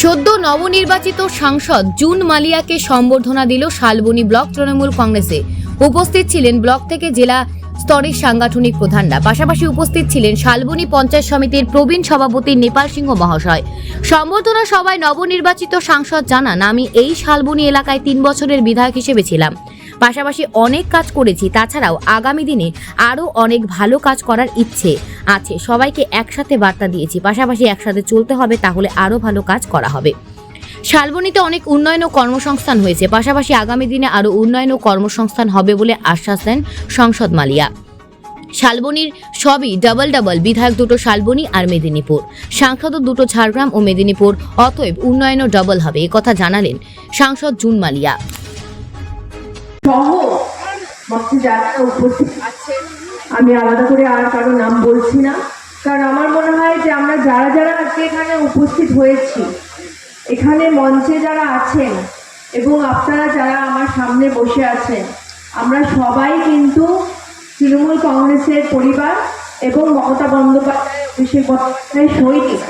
সদ্য নবনির্বাচিত সাংসদ জুন মালিয়াকে সম্বর্ধনা দিল শালবনি ব্লক তৃণমূল কংগ্রেসে। উপস্থিত ছিলেন ব্লক থেকে জেলা স্তরের সাংগঠনিক প্রধানরা। পাশাপাশি উপস্থিত ছিলেন শালবনি পঞ্চায়েত সমিতির প্রবীণ সভাপতি নেপাল সিংহ মহাশয়। সম্বর্ধনা সভায় নবনির্বাচিত সাংসদ জানান, আমি এই শালবনি এলাকায় তিন বছরের বিধায়ক হিসেবে ছিলাম। পাশাপাশি অনেক কাজ করেছি, তাছাড়াও আগামী দিনে আরও অনেক ভালো কাজ করার ইচ্ছে আছে। সবাইকে একসাথে বার্তা দিয়েছি, পাশাপাশি একসাথে চলতে হবে, তাহলে আরও ভালো কাজ করা হবে। শালবনীতে অনেক উন্নয়ন ও কর্মসংস্থান হয়েছে, পাশাপাশি আগামী দিনে আরও উন্নয়ন ও কর্মসংস্থান হবে বলে আশ্বাস দেন সংসদ মালিয়া। শালবনির সবই ডাবল ডাবল, বিধায়ক দুটো শালবনী আর মেদিনীপুর। সাংসদও দুটো ঝাড়গ্রাম ও মেদিনীপুর, অতএব উন্নয়নও ডাবল হবে কথা জানালেন সাংসদ জুন মালিয়া। সহ মঞ্চে যারা উপস্থিত আছেন, আমি আলাদা করে আর কারও নাম বলছি না। কারণ আমার মনে হয় যে আমরা যারা যারা আজকে এখানে উপস্থিত হয়েছি, এখানে মঞ্চে যারা আছেন এবং আপনারা যারা আমার সামনে বসে আছেন, আমরা সবাই কিন্তু তৃণমূল কংগ্রেসের পরিবার এবং মমতা বন্দ্যোপাধ্যায় অভিষেক সৈনিক।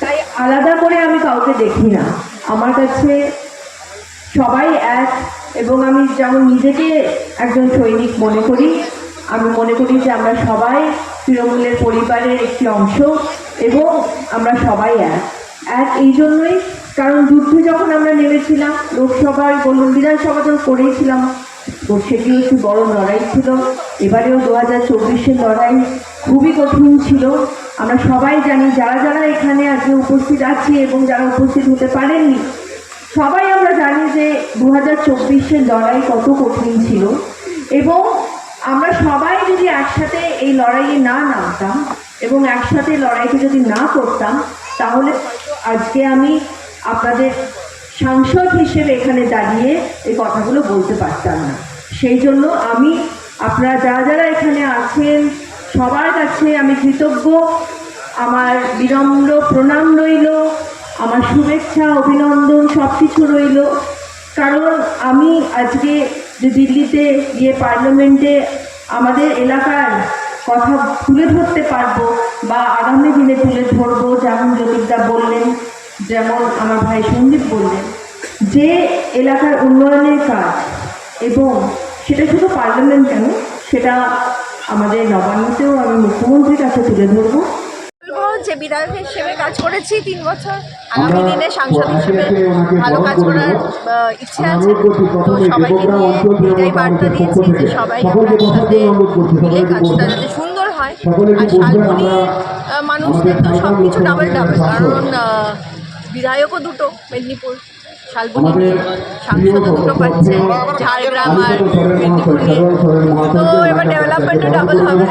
তাই আলাদা করে আমি কাউকে দেখি না। আমার কাছে সবাই এক। এবং আমি যেমন নিজেকে একজন সৈনিক মনে করি, আমি মনে করি যে আমরা সবাই তৃণমূলের পরিবারের একটি অংশ এবং আমরা সবাই এক। এক এই জন্যই, কারণ যুদ্ধে যখন আমরা নেমেছিলাম, লোকসভায় বলুন, বিধানসভা তো করেইছিলাম তো সেটিও একটি বড় লড়াই ছিল। এবারেও দু হাজার চব্বিশের লড়াই খুবই কঠিন ছিল। আমরা সবাই জানি, যারা যারা এখানে আজকে উপস্থিত আছি এবং যারা উপস্থিত হতে পারেননি, সবাই দু হাজার চব্বিশের লড়াই কত কঠিন ছিল? এবং আমরা সবাই যদি একসাথে এই লড়াইয়ে না নামতাম এবং একসাথে লড়াইকে যদি না করতাম, তাহলে আজকে আমি আপনাদের সাংসদ হিসেবে এখানে দাঁড়িয়ে এই কথাগুলো বলতে পারতাম না। সেই জন্য আমি, আপনারা যারা যারা এখানে আছেন, সবার কাছে আমি কৃতজ্ঞ। আমার বিনম্র প্রণাম রইল, আমার শুভেচ্ছা, অভিনন্দন সব কিছু রইল। কারণ আমি আজকে যে দিল্লিতে গিয়ে পার্লামেন্টে আমাদের এলাকার কথা তুলে ধরতে পারব বা আগামী দিনে তুলে ধরবো, যেমন জ্যোতিকদা বললেন, যেমন আমার ভাই সন্দীপ বললেন, যে এলাকার উন্নয়নের কাজ এবং সেটা শুধু পার্লামেন্ট কেন, সেটা আমাদের নবান্নতেও আমি মুখ্যমন্ত্রীর কাছে তুলে ধরবো। বিধায়ক হিসেবে কাজ করেছি তিন বছর। আগামী দিনে সাংসদ হিসেবে ভালো কাজ করার ইচ্ছে আছে। তো সবাইকে নিয়ে এটাই বার্তা দিয়েছি যে সবাই আমরা একসাথে মিলে কাজটা যাতে সুন্দর হয়। আর শালবনি মানুষদের তো সব কিছু ডাবল ডাবল কারণ আহ, বিধায়কও দুটো মেদিনীপুর শালবনি সাংসদও দুটো পাচ্ছে ঝাড়গ্রাম আর মেদিনীপুর নিয়ে। তো এবার ডেভেলপমেন্টও ডাবল হবে।